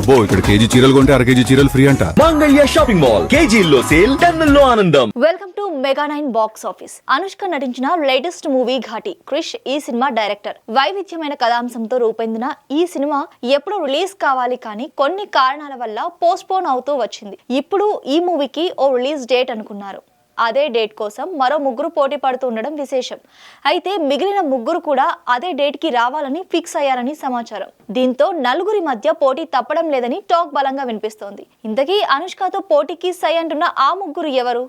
అబ్బో ఇక్కడ కేజీ చీరలు కొంటే అర కేజీ చీరలు ఫ్రీ అంట. Mangalya shopping mall. కేజీల్లో సేల్ టన్నుల్లో ఆనందం. Welcome to mega nine box office Anushka నటించిన లేటెస్ట్ మూవీ ఘాటి క్రిష్ ఈ సినిమా డైరెక్టర్ వైవిధ్యమైన కథాంశంతో రూపొందిన ఈ సినిమా ఎప్పుడు రిలీజ్ కావాలి కానీ కొన్ని కారణాల వల్ల పోస్ట్ పోన్ అవుతూ వచ్చింది. ఇప్పుడు ఈ మూవీకి ఓ రిలీజ్ డేట్ అనుకున్నారు. అదే డేట్ కోసం మరో ముగ్గురు పోటీ పడుతూ ఉండడం విశేషం. అయితే మిగిలిన ముగ్గురు కూడా అదే డేట్కి రావాలని ఫిక్స్ అయ్యారని సమాచారం. దీంతో నలుగురి మధ్య పోటీ తప్పడం లేదని టాక్ బలంగా వినిపిస్తోంది. ఇంతకీ అనుష్కతో పోటీకి సై అంటున్న ఆ ముగ్గురు ఎవరు?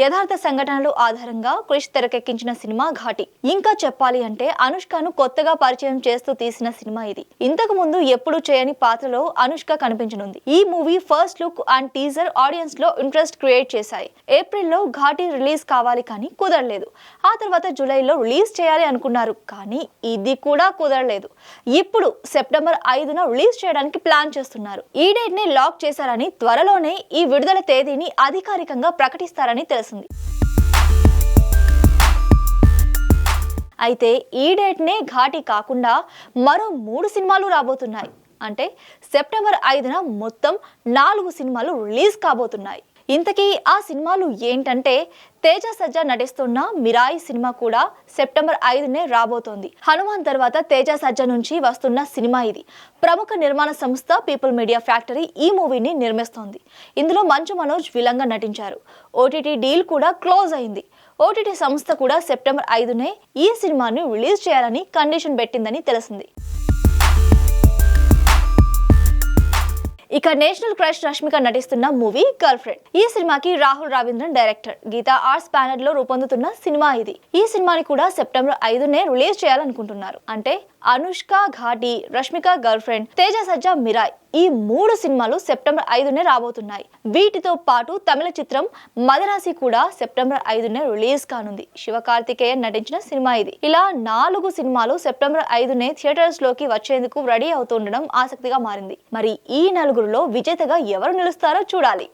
యథార్థ సంఘటనలు ఆధారంగా క్రిష్ తెరకెక్కించిన సినిమా ఘాటి. ఇంకా చెప్పాలి అంటే అనుష్కను కొత్తగా పరిచయం చేస్తూ తీసిన సినిమా ఇది. ఇంతకు ముందు ఎప్పుడు చేయని పాత్రలో అనుష్క కనిపించనుంది. ఈ movie first look and teaser ఆడియన్స్లో interest create చేశాయి. ఏప్రిల్లో ఘాటి రిలీజ్ కావాలి కానీ కుదరలేదు. ఆ తర్వాత జూలైలో రిలీజ్ చేయాలి అనుకున్నారు కానీ ఇది కూడా కుదరలేదు. ఇప్పుడు సెప్టెంబర్ ఐదున రిలీజ్ చేయడానికి ప్లాన్ చేస్తున్నారు. ఈ డేట్ని లాక్ చేశారని త్వరలోనే ఈ విడుదల తేదీని అధికారికంగా ప్రకటిస్తారని తెలుసు. తెలిసింది అయితే ఈ డేట్నే ఘాటి కాకుండా మరో మూడు సినిమాలు రాబోతున్నాయి. అంటే సెప్టెంబర్ ఐదున మొత్తం నాలుగు సినిమాలు రిలీజ్ కాబోతున్నాయి. ఇంతకీ ఆ సినిమాలు ఏంటంటే తేజ సజ్జా నటిస్తున్న మిరాయి సినిమా కూడా సెప్టెంబర్ ఐదునే రాబోతోంది. హనుమాన్ తర్వాత తేజ సజ్జ నుంచి వస్తున్న సినిమా ఇది. ప్రముఖ నిర్మాణ సంస్థ పీపుల్ మీడియా ఫ్యాక్టరీ ఈ మూవీని నిర్మిస్తోంది. ఇందులో మంచు మనోజ్ విలంగా నటించారు. ఓటీటీ డీల్ కూడా క్లోజ్ అయింది. ఓటీటీ సంస్థ కూడా సెప్టెంబర్ ఐదునే ఈ సినిమాను రిలీజ్ చేయాలని కండిషన్ పెట్టిందని తెలిసింది. ఇక నేషనల్ క్రష్ రష్మిక నటిస్తున్న మూవీ గర్ల్ ఫ్రెండ్ ఈ సినిమాకి రాహుల్ రవీంద్రన్ డైరెక్టర్. గీతా ఆర్ట్స్ బ్యానర్లో రూపొందుతున్న సినిమా ఇది. ఈ సినిమాని కూడా సెప్టెంబర్ ఐదునే రిలీజ్ చేయాలనుకుంటున్నారు. అంటే అనుష్క ఘాటి రష్మిక గర్ల్ ఫ్రెండ్ తేజ సజ్జా మిరాయ్. ఈ మూడు సినిమాలు సెప్టెంబర్ ఐదునే రాబోతున్నాయి. వీటితో పాటు తమిళ చిత్రం మదరాసి కూడా సెప్టెంబర్ ఐదునే రిలీజ్ కానుంది. శివకార్తికేయన్ నటించిన సినిమా ఇది. ఇలా నాలుగు సినిమాలు సెప్టెంబర్ ఐదునే థియేటర్స్లోకి వచ్చేందుకు రెడీ అవుతుండడం ఆసక్తిగా మారింది. మరి ఈ నలుగురులో విజేతగా ఎవరు నిలుస్తారో చూడాలి.